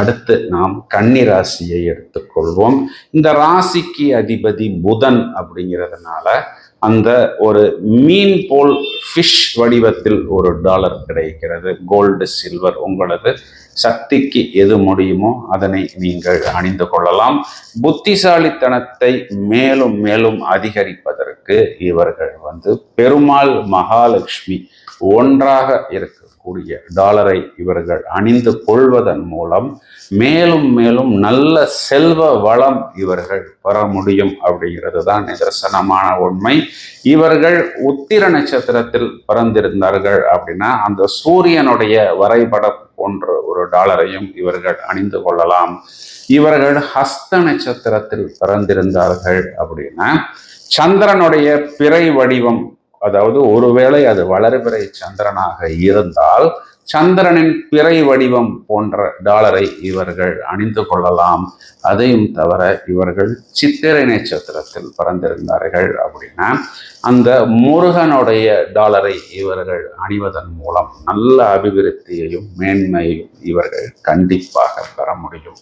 அடுத்து நாம் கன்னி ராசியை எடுத்துக்கொள்வோம். இந்த ராசிக்கு அதிபதி புதன் அப்படிங்கிறதுனால அந்த ஒரு மீன் போல் ஃபிஷ் வடிவத்தில் ஒரு டாலர் கிடைக்கிறது. கோல்டு சில்வர் உங்களது சக்திக்கு எது முடியுமோ அதனை நீங்கள் அணிந்து கொள்ளலாம். புத்திசாலித்தனத்தை மேலும் மேலும் அதிகரிப்பதற்கு இவர்கள் வந்து பெருமாள் மகாலட்சுமி ஒன்றாக இருக்கக்கூடிய டாலரை இவர்கள் அணிந்து கொள்வதன் மூலம் மேலும் மேலும் நல்ல செல்வ வளம் இவர்கள் பெற முடியும் அப்படிங்கிறது தான் நிதர்சனமான உண்மை. இவர்கள் உத்திர நட்சத்திரத்தில் பிறந்திருந்தார்கள் அப்படின்னா அந்த சூரியனுடைய வரைபடம் போன்ற ஒரு டாலரையும் இவர்கள் அணிந்து கொள்ளலாம். இவர்கள் ஹஸ்த நட்சத்திரத்தில் பிறந்திருந்தார்கள் அப்படின்னா சந்திரனுடைய பிறை வடிவம் அதாவது ஒருவேளை அது வளர்பிறை சந்திரனாக இருந்தால் சந்திரனின் பிறை வடிவம் போன்ற டாலரை இவர்கள் அணிந்து கொள்ளலாம். அதையும் தவிர இவர்கள் சித்திரை நட்சத்திரத்தில் பிறந்திருந்தார்கள் அப்படின்னா அந்த முருகனுடைய டாலரை இவர்கள் அணிவதன் மூலம் நல்ல அபிவிருத்தியையும் மேன்மையையும் இவர்கள் கண்டிப்பாக பெற முடியும்.